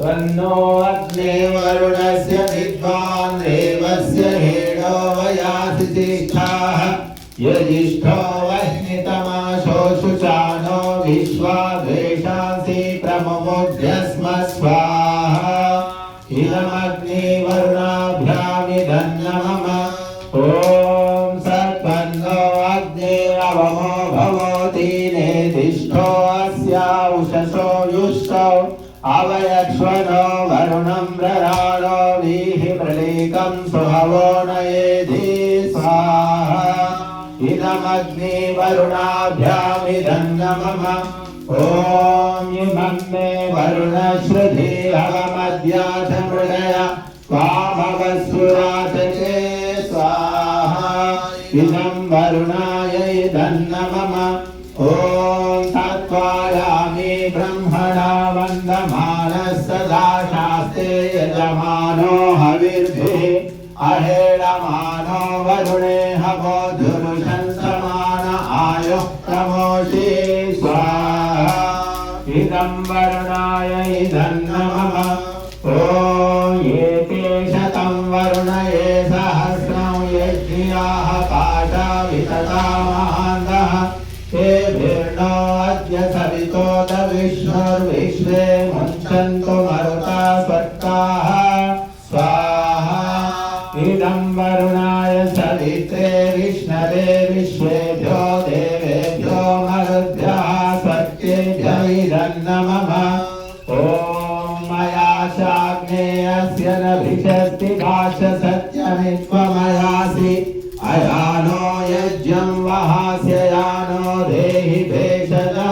त्वन्नो अग्ने वरुणस्य विद्वान् देवस्य हेडो वयासि तिष्ठाः यजिष्ठो वह्नितमाशोषुचानो विश्वा द्वेषांसि प्रमुमुभ्यस्म स्वाहा इदमग्ने वरुणाभ्यामिदन्नमम ॐ सत्पन्नो अग्निरवमो भवति नेतिष्ठो अस्या उषसो युष्टौ अवयक्ष्वनो वरुणं प्रराणो वीहि प्रलीकं सुहवो नयेधि स्वाहा इदमग्नि वरुणाभ्यामिदन्नमम ॐ इमं मे वरुणश्रुति अवमद्याथ मृडय स्वाभवस्सुराचके स्वाहा इदं वरुणाय इदन्नमम ॐ तत्त्वायामि ब्रह्मणा वन्दमानः सदा शास्ते यजमानो हविर्भिः अहेळमानो वरुणे हवो धुरुषन्तमान आयुः प्रमोषे स्वाहा इदं वरुणाय इदं नमः ॐ एते शतं वरुणये सहस्रं यज्ञियाः पाशा वितता महान्तः तेभिर्नो अद्य सवितोद विश्वर्विश्वे मुञ्चन्तु मरुता स्वर्गाः स्वाहा। इदं वरुणाय सवित्रे विष्णवे विश्वेभ्यो देवेभ्यो मरुद्भ्यः सत्येभ्य इदं नमः ॐ मया चाग्नेयस्य न भिषस्ति भाष सत्यमित्वमयासि। अयानो यज्ञं वहास्य यानो देहि भेषजो